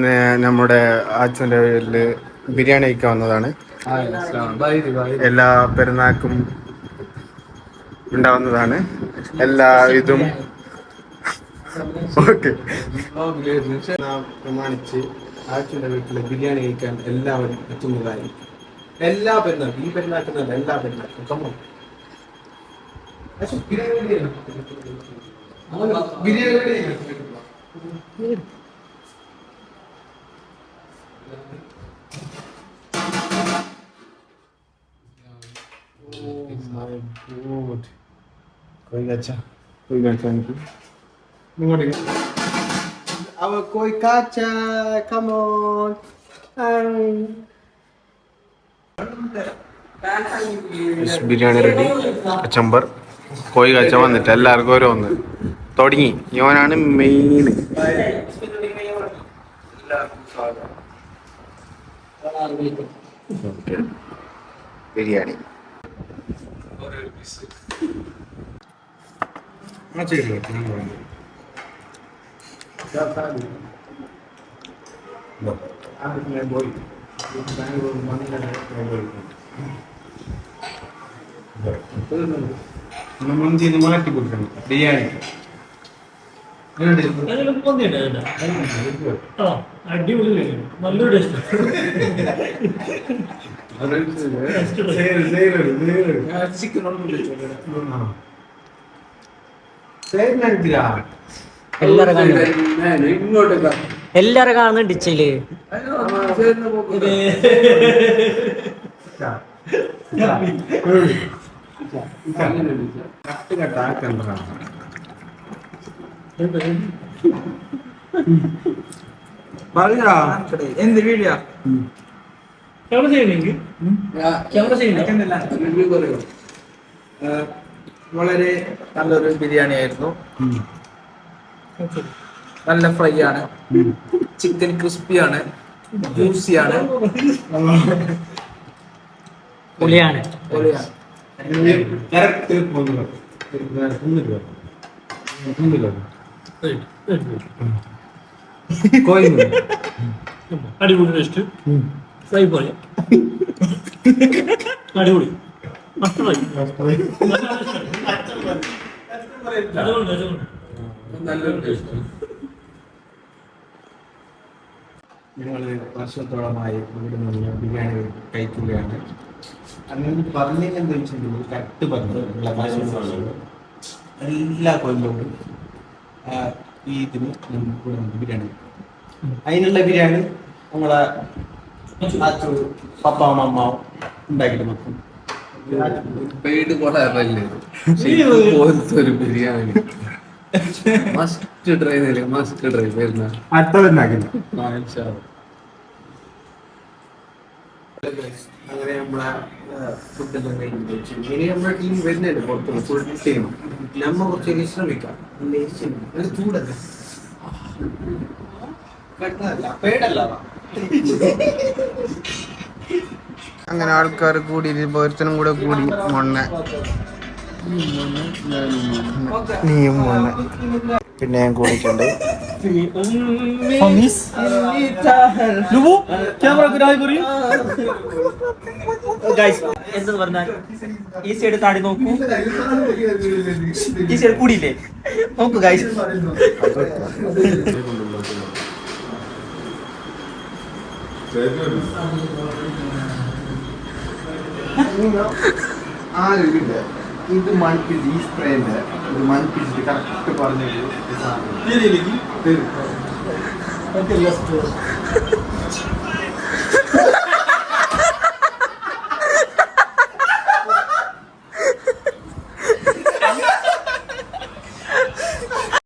ഇന്ന് നമ്മുടെ അച്ഛന്റെ വീട്ടിൽ ബിരിയാണി കഴിക്കാൻ വന്നതാണ്. എല്ലാ പെരുന്നാക്കും ഉണ്ടാവുന്നതാണ്. എല്ലാ ഇതും ഓക്കെ. പ്രമാണിച്ച് അച്ഛന്റെ വീട്ടിൽ ബിരിയാണി കഴിക്കാൻ എല്ലാവരും എത്തുന്നതായി എല്ലാ പെരുന്നാക്കും ഈ പെരുന്നാൾക്കുന്നല്ല എല്ലാ പെരുന്നാക്കും കമ്മോ ബിരിയാണി അങ്ങോട്ട് കോഴി കാച്ച. കോഴി കാച്ച ഇങ്ങോട്ടേക്ക് അവ കോഴി കാച്ച കമോൺ ബിരിയാണി റെഡി അച്ചംബർ കോഴി കാച്ച വന്നിട്ട് എല്ലാവർക്കും ഓരോന്ന്. തുടങ്ങി. ഇവനാണ് മെയിൻ ബിരിയാണി. ആ ചെയ്തു മന്തിന്ന് മാറ്റി കൊടുക്കണം ബിരിയാണി അടിപൊളി നല്ലൊരു ടേസ്റ്റ് എല്ലാരും കാണുന്നുണ്ട് ഇച്ചയിൽ പറയാ എന്ത് വീഡിയോ ക്യാമറ വളരെ നല്ലൊരു ബിരിയാണി ആയിരുന്നു. നല്ല ഫ്രൈ ആണ്. ചിക്കൻ ക്രിസ്പി ആണ്. ജ്യൂസി ആണ്. പൊളിയാണ്. പൊളിയാണ്. അടിപൊളി ടേസ്റ്റ് ഫ്രൈ പോലെ. അടിപൊളി. മസ്റ്റ് ഫ്രൈ അതുകൊണ്ട് അതുകൊണ്ട്. നല്ലൊരു ടേസ്റ്റ് ഞങ്ങൾ വർഷത്തോളമായി ഇവിടെ നിന്ന് ബിരിയാണി കഴിക്കുകയാണ്. അങ്ങനെ പറഞ്ഞതെന്ന് വെച്ചിട്ടുണ്ടെങ്കിൽ കറക്റ്റ് പറഞ്ഞു എല്ലാ കൊല്ലവും ആ, ഈ ഇതിന് നമുക്ക് ഇവിടെ ബിരിയാണി അതിനുള്ള ബിരിയാണി നമ്മളെ അച്ചു പപ്പ മമ്മ ഉണ്ടാക്കിയിട്ട് വെക്കും പെയ്ഡ് കൊളാറല്ലേ പോലത്തെ ഒരു ബിരിയാണി. മസ്റ്റ് ട്രൈ ചെയ്തില്ലേ മസ്റ്റ് ട്രൈ വരുന്ന അടുത്തതുണ്ടാക്കില്ല അങ്ങനെ നമ്മളെ ഫുഡെല്ലാം കഴിഞ്ഞ് ഇനി നമ്മുടെ ടീം വരുന്നുണ്ട് പുറത്തുനിന്ന് ഫുൾ ടീം നമ്മ കുറച്ച് ശ്രമിക്കാം. ചൂടല്ലേ? അങ്ങനെ ആൾക്കാർ കൂടി ഒരുത്തനും കൂടെ കൂടി മണ്ണ. നീയും മൊണ്ണ. പിന്നെ ഞാൻ കൂടിയിട്ടുണ്ട്. എന്തെന്ന് പറഞ്ഞാൽ ഈ സൈഡ് താടി നോക്കൂ. ഈ സൈഡ് കൂടിയില്ലേ? നോക്കൂ ഗൈസ് ആ ഇതില്ല ഇത് മൺപിച്ച് ഈ സ്പ്രേന്റെ ഇത് മണിപ്പിച്ചിട്ട് കറക്റ്റ് പറഞ്ഞിട്ട്